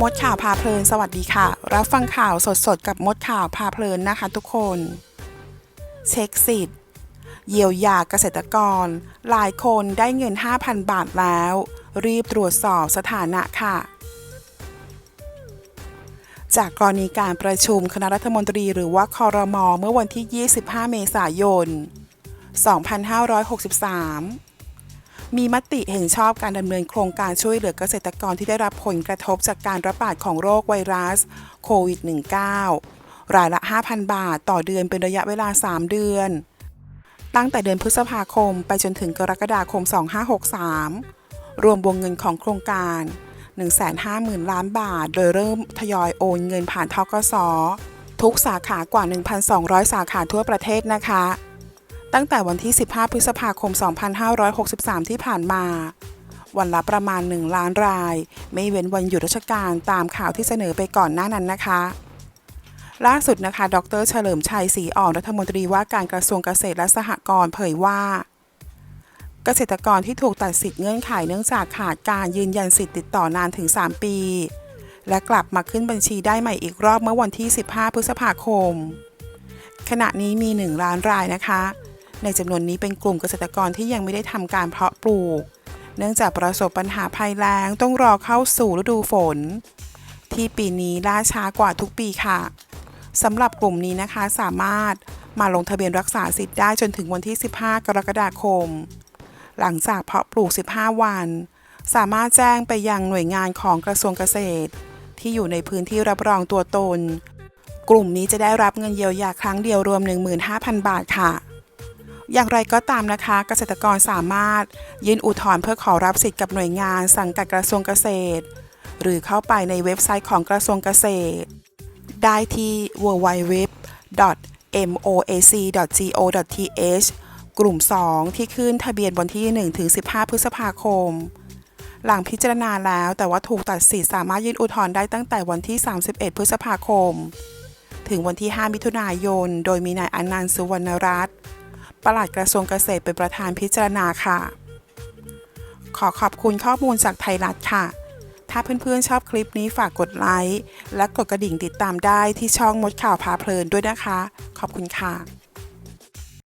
มดข่าวพาเพลินสวัสดีค่ะ รับฟังข่าวสดๆ กับมดข่าวพาเพลินนะคะทุกคน เช็คสิทธิ์ เยียวยาเกษตรกร หลายคนได้เงิน 5,000 บาทแล้ว รีบตรวจสอบสถานะค่ะ จากกรณีการประชุมคณะรัฐมนตรีหรือว่าคอรมอเมื่อวันที่ 25 เมษายน 2563 มีมติเห็นชอบการดำเนินโครงการช่วยเหลือเกษตรกรที่ได้รับผลกระทบจากการระบาดของโรคไวรัสโควิด -19 รายละ 5,000 บาทต่อเดือนเป็นระยะเวลา 3 เดือน ตั้งแต่เดือนพฤษภาคมไปจนถึงกรกฎาคม 2563 รวมวงเงินของโครงการ 150,000 ล้านบาท โดยเริ่มทยอยโอนเงินผ่านทกสทุกสาขากว่า 1,200 สาขาทั่วประเทศนะคะ ตั้งแต่วันที่ 15 พฤษภาคม 2563 ที่ผ่านมา วันละประมาณ 1 ล้านราย ไม่เว้นวันหยุดราชการตามข่าวที่เสนอไปก่อนหน้านั้นนะคะ ล่าสุดนะคะ ดรเฉลิมชัยศรีอ่อนรัฐมนตรีว่าการกระทรวงเกษตรและสหกรณ์เผยว่า เกษตรกรที่ถูกตัดสิทธิ์เงื่อนไขเนื่องจากขาดการยืนยันสิทธิ์ติดต่อนานถึง 3 ปี และกลับมาขึ้นบัญชีได้ใหม่อีกรอบเมื่อวันที่ 15 พฤษภาคม ขณะนี้มี 1 ล้านรายนะคะ ในจำนวนนี้เป็นกลุ่มเกษตรกรที่ยังไม่ได้ทำการเพาะปลูก เนื่องจากประสบปัญหาภัยแล้งต้องรอเข้าสู่ฤดูฝน ที่ปีนี้ล่าช้ากว่าทุกปีค่ะสำหรับกลุ่มนี้นะคะสามารถมาลงทะเบียนรักษาสิทธิ์ได้จนถึงวันที่ 15 กรกฎาคม หลังจากเพาะปลูก 15 วัน สามารถแจ้งไปยังหน่วยงานของกระทรวงเกษตร ที่อยู่ในพื้นที่รับรองตัวตน กลุ่มนี้จะได้รับเงินเยียวยาครั้งเดียวรวม 15,000 บาทค่ะ อย่างไรก็ตามนะคะ เกษตรกรสามารถยื่นอุทธรณ์เพื่อขอรับสิทธิ์กับหน่วยงานสังกัดกระทรวงเกษตร หรือเข้าไปในเว็บไซต์ของกระทรวงเกษตร ได้ที่ www.moac.go.th กลุ่ม 2 ที่ขึ้นทะเบียนวันที่ 1-15 พฤษภาคม หลังพิจารณาแล้วแต่ว่าถูกตัดสิทธิ์สามารถยื่นอุทธรณ์ได้ตั้งแต่วันที่ 31 พฤษภาคม ถึงวันที่ 5 มิถุนายน โดยมีนายอนันต์สุวรรณรัตน์ ปลัดกระทรวงเกษตรเป็นประธานพิจารณาค่ะ ขอขอบคุณข้อมูลจากไทยรัฐค่ะ ถ้าเพื่อนๆชอบคลิปนี้ฝากกดไลค์และกดกระดิ่งติดตามได้ที่ช่องมดข่าวพาเพลินด้วยนะคะ ขอบคุณค่ะ